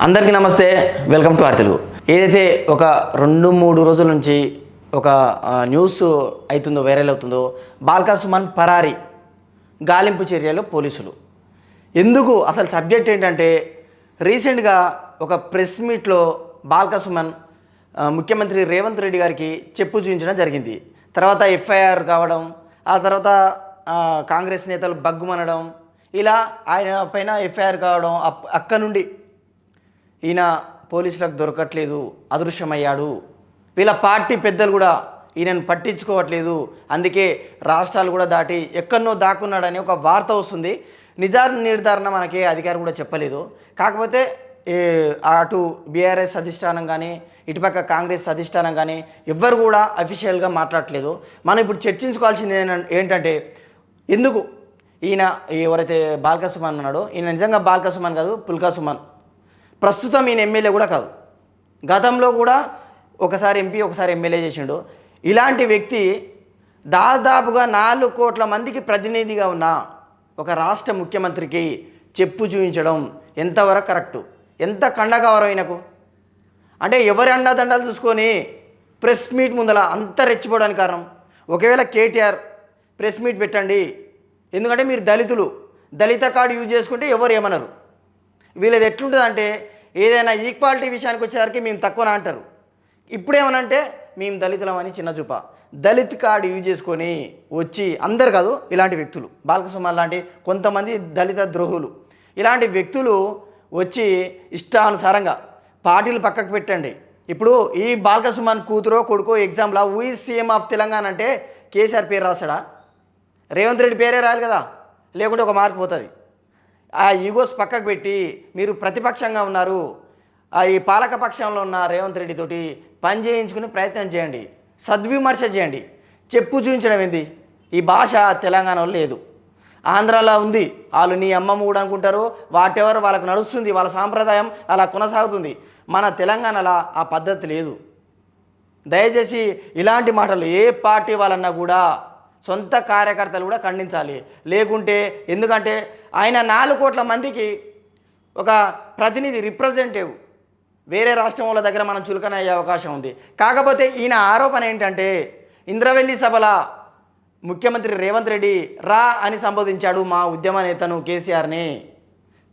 అందరికీ నమస్తే welcome to are Telugu ఏదైతే ఒక రెండు మూడు రోజుల నుంచి ఒక న్యూస్ అవుతుందో వైరల్ అవుతుందో బాల్కా సుమన్ పరారి గాలింపు చర్యలు పోలీసులు. ఎందుకు? అసలు సబ్జెక్ట్ ఏంటంటే రీసెంట్గా ఒక ప్రెస్ మీట్లో బాల్కా సుమన్ ముఖ్యమంత్రి రేవంత్ రెడ్డి గారికి చెప్పు చూపించడం జరిగింది. తర్వాత ఎఫ్ఐఆర్ కావడం ఆ తర్వాత కాంగ్రెస్ నేతలు బగ్గుమనడం ఇలా ఆయన పైన ఎఫ్ఐఆర్ కావడం అప్- అక్క నుండి ఈయన పోలీసులకు దొరకట్లేదు అదృశ్యమయ్యాడు. వీళ్ళ పార్టీ పెద్దలు కూడా ఈయనను పట్టించుకోవట్లేదు. అందుకే రాష్ట్రాలు కూడా దాటి ఎక్కడనో దాక్కున్నాడని ఒక వార్త వస్తుంది. నిజా నిర్ధారణ మనకి అధికారం కూడా చెప్పలేదు. కాకపోతే అటు బీఆర్ఎస్ అధిష్టానం కానీ ఇటుపక్క కాంగ్రెస్ అధిష్టానం కానీ ఎవ్వరు కూడా అఫీషియల్గా మాట్లాడట్లేదు. మనం ఇప్పుడు చర్చించుకోవాల్సింది ఏంటంటే ఎందుకు ఈయన ఎవరైతే బాల్కా సుమన్ ఉన్నాడో ఈయన నిజంగా బాల్కా సుమన్ కాదు పుల్కా సుమన్. ప్రస్తుతం ఈయన ఎమ్మెల్యే కూడా కాదు. గతంలో కూడా ఒకసారి ఎంపీ ఒకసారి ఎమ్మెల్యే చేసిండు. ఇలాంటి వ్యక్తి దాదాపుగా నాలుగు కోట్ల మందికి ప్రతినిధిగా ఉన్న ఒక రాష్ట్ర ముఖ్యమంత్రికి చెప్పు చూపించడం ఎంతవరకు కరెక్టు? ఎంత కండగౌరవం ఈయనకు? అంటే ఎవరి అండాదండాలు చూసుకొని ప్రెస్ మీట్ ముందల అంత రెచ్చిపోవడానికి కారణం? ఒకవేళ కేటీఆర్ ప్రెస్ మీట్ పెట్టండి. ఎందుకంటే మీరు దళితులు. దళిత కార్డు యూజ్ చేసుకుంటే ఎవరు ఏమనరు? వీళ్ళది ఎట్లుంటుంది అంటే ఏదైనా ఈక్వాలిటీ విషయానికి వచ్చేసరికి మేము తక్కువనే అంటారు. ఇప్పుడేమనంటే మేము దళితులం అని చిన్న చూప. దళిత్ కార్డు యూజ్ చేసుకొని వచ్చి అందరు కాదు ఇలాంటి వ్యక్తులు. బాలకసుమార్ లాంటి కొంతమంది దళిత ద్రోహులు. ఇలాంటి వ్యక్తులు వచ్చి ఇష్టానుసారంగా పార్టీలు పక్కకు పెట్టండి. ఇప్పుడు ఈ బాలకసుమాన్ కూతురో కొడుకో ఎగ్జామ్లో ఊఈ సీఎం ఆఫ్ తెలంగాణ అంటే కేసీఆర్ పేరు రాశాడా? రేవంత్ రెడ్డి పేరే రాయాలి కదా? లేకుంటే ఒక మార్క్ పోతుంది. ఆ ఈగోస్ పక్కకు పెట్టి మీరు ప్రతిపక్షంగా ఉన్నారు. ఆ ఈ పాలక పక్షంలో ఉన్న రేవంత్ రెడ్డి తోటి పని చేయించుకునే ప్రయత్నం చేయండి. సద్విమర్శ చేయండి. చెప్పు చూపించడం ఏంది? ఈ భాష తెలంగాణలో లేదు. ఆంధ్రాలో ఉంది. వాళ్ళు నీ అమ్మమ్మ కూడా అనుకుంటారు. వాటెవర్ వాళ్ళకు నడుస్తుంది. వాళ్ళ సాంప్రదాయం అలా కొనసాగుతుంది. మన తెలంగాణలో ఆ పద్ధతి లేదు. దయచేసి ఇలాంటి మాటలు ఏ పార్టీ వాళ్ళన్నా కూడా సొంత కార్యకర్తలు కూడా ఖండించాలి. లేకుంటే ఎందుకంటే ఆయన నాలుగు కోట్ల మందికి ఒక ప్రతినిధి రిప్రజెంటేటివ్ వేరే రాష్ట్రం వాళ్ళ దగ్గర మనం చులకన అయ్యే అవకాశం ఉంది. కాకపోతే ఈయన ఆరోపణ ఏంటంటే ఇంద్రవెల్లి సభల ముఖ్యమంత్రి రేవంత్ రెడ్డి రా అని సంబోధించాడు మా ఉద్యమ నేతను కేసీఆర్ని.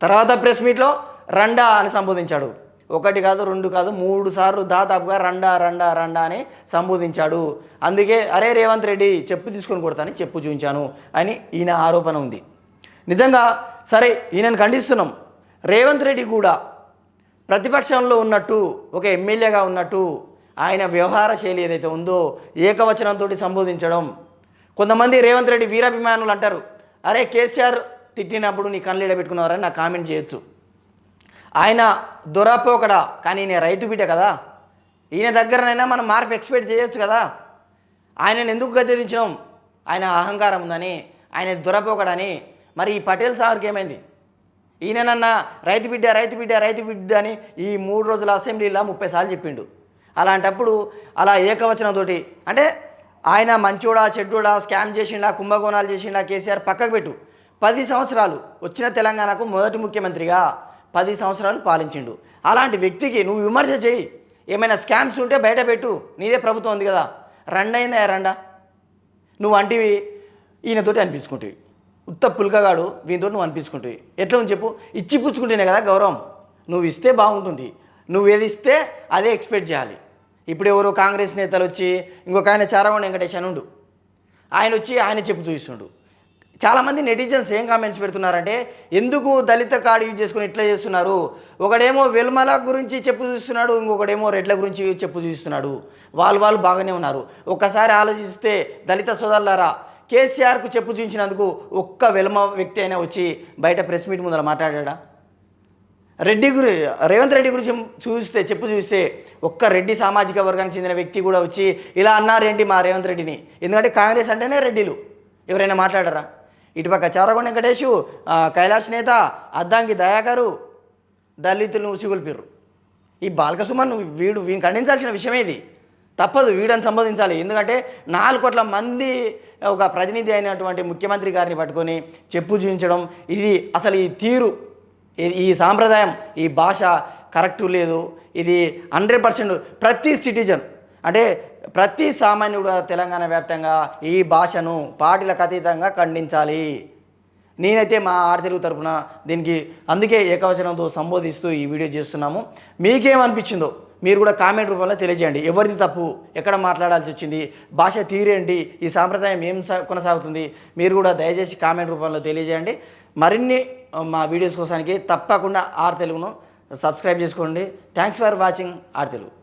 తర్వాత ప్రెస్ మీట్లో రండా అని సంబోధించాడు. ఒకటి కాదు రెండు కాదు మూడు సార్లు దాదాపుగా రండా రండా రండా అని సంబోధించాడు. అందుకే అరే రేవంత్ రెడ్డి చెప్పు తీసుకొని కొడతాను చెప్పు చూపించాను అని ఈయన ఆరోపణ ఉంది. నిజంగా సరే ఈయనను ఖండిస్తున్నాం. రేవంత్ రెడ్డి కూడా ప్రతిపక్షంలో ఉన్నట్టు ఒక ఎమ్మెల్యేగా ఉన్నట్టు ఆయన వ్యవహార శైలి ఏదైతే ఉందో ఏకవచనంతో సంబోధించడం. కొంతమంది రేవంత్ రెడ్డి వీరాభిమానులు అంటారు అరే కేసీఆర్ తిట్టినప్పుడు నీ కళ్ళు పెట్టుకున్నారని నాకు కామెంట్ చేయొచ్చు. ఆయన దొరపోకడా? కానీ ఈయన రైతు బిడ్డ కదా. ఈయన దగ్గరనైనా మనం మార్పు ఎక్స్పెక్ట్ చేయొచ్చు కదా. ఆయనను ఎందుకు గద్దెదించడం ఆయన అహంకారం ఉందని ఆయన దొరపోకడని మరి ఈ పటేల్ సార్కి ఏమైంది? ఈయననన్నా రైతు బిడ్డ రైతు బిడ్డ రైతు బిడ్డ అని ఈ మూడు రోజుల అసెంబ్లీలో ముప్పై సార్లు చెప్పిండు. అలాంటప్పుడు అలా ఏకవచనంతోటి అంటే ఆయన మంచోడా చెడ్డోడా స్కామ్ చేసిండా కుంభకోణాలు చేసిండా కేసీఆర్ పక్కకు పెట్టు. పది సంవత్సరాలు వచ్చిన తెలంగాణకు మొదటి ముఖ్యమంత్రిగా పది సంవత్సరాలు పాలించిండు. అలాంటి వ్యక్తికి నువ్వు విమర్శ చేయి. ఏమైనా స్కామ్స్ ఉంటే బయట పెట్టు. నీదే ప్రభుత్వం ఉంది కదా. రండైందా రండా నువ్వు అంటివి. ఈయనతోటి అనిపించుకుంటావి. ఉత్త పుల్కగాడు వీనితో నువ్వు అనిపించుకుంటావి ఎట్లా ఉంది చెప్పు? ఇచ్చి పుచ్చుకుంటేనే కదా గౌరవం. నువ్వు ఇస్తే బాగుంటుంది. నువ్వు ఏది ఇస్తే అదే ఎక్స్పెక్ట్ చేయాలి. ఇప్పుడు ఎవరో కాంగ్రెస్ నేతలు వచ్చి ఇంకొక ఆయన చారవణ వెంకటేష్ అనుండు ఆయన వచ్చి ఆయన చెప్పు చూపిస్తుండు. చాలామంది నెటిజన్స్ ఏం కామెంట్స్ పెడుతున్నారంటే ఎందుకు దళిత కార్డు యూజ్ చేసుకుని ఇట్లా చేస్తున్నారు? ఒకడేమో వెల్మల గురించి చెప్పు చూస్తున్నాడు ఇంకొకడేమో రెడ్ల గురించి చెప్పు చూస్తున్నాడు వాళ్ళు వాళ్ళు బాగానే ఉన్నారు. ఒక్కసారి ఆలోచిస్తే దళిత సోదరులారా కేసీఆర్కు చెప్పు చూపించినందుకు ఒక్క వెల్మ వ్యక్తి అయినా వచ్చి బయట ప్రెస్ మీట్ ముందర మాట్లాడా రెడ్డి గురి రేవంత్ రెడ్డి గురించి చూస్తే చెప్పు చూస్తే ఒక్క రెడ్డి సామాజిక వర్గానికి చెందిన వ్యక్తి కూడా వచ్చి ఇలా అన్నారేంటి మా రేవంత్ రెడ్డిని? ఎందుకంటే కాంగ్రెస్ అంటేనే రెడ్డిలు. ఎవరైనా మాట్లాడరా? ఇటుపక్క చారగొండ వెంకటేషు ఆ, కైలాష్ నేత అద్దాంకి దయాకరు దళితులను ఉసిగొల్పిర్రు. ఈ బాలకసుమన్ వీడు వీని ఖండించాల్సిన విషయమే ఇది తప్పదు వీడని సంబోధించాలి. ఎందుకంటే నాలుగు కోట్ల మంది ఒక ప్రతినిధి అయినటువంటి ముఖ్యమంత్రి గారిని పట్టుకొని చెప్పు చూపించడం ఇది అసలు ఈ తీరు ఈ- ఈ సాంప్రదాయం ఈ భాష కరెక్ట్ లేదు ఇది హండ్రెడ్ పర్సెంట్ ప్రతి సిటిజన్ అంటే ప్రతి సామాన్యుడు తెలంగాణ వ్యాప్తంగా ఈ భాషను పార్టీలకు అతీతంగా ఖండించాలి. నేనైతే మా ఆర్తెలుగు తరపున దీనికి అందుకే ఏకవచనంతో సంబోధిస్తూ ఈ వీడియో చేస్తున్నాము. మీకేమనిపించిందో మీరు కూడా కామెంట్ రూపంలో తెలియజేయండి. ఎవరిది తప్పు? ఎక్కడ మాట్లాడాల్సి వచ్చింది? భాష తీరేంటి? ఈ సాంప్రదాయం ఏం సా- కొనసాగుతుంది? మీరు కూడా దయచేసి కామెంట్ రూపంలో తెలియజేయండి. మరిన్ని మా వీడియోస్ కోసానికి తప్పకుండా ఆర్ తెలుగును సబ్స్క్రైబ్ చేసుకోండి. Thanks for watching R Telugu.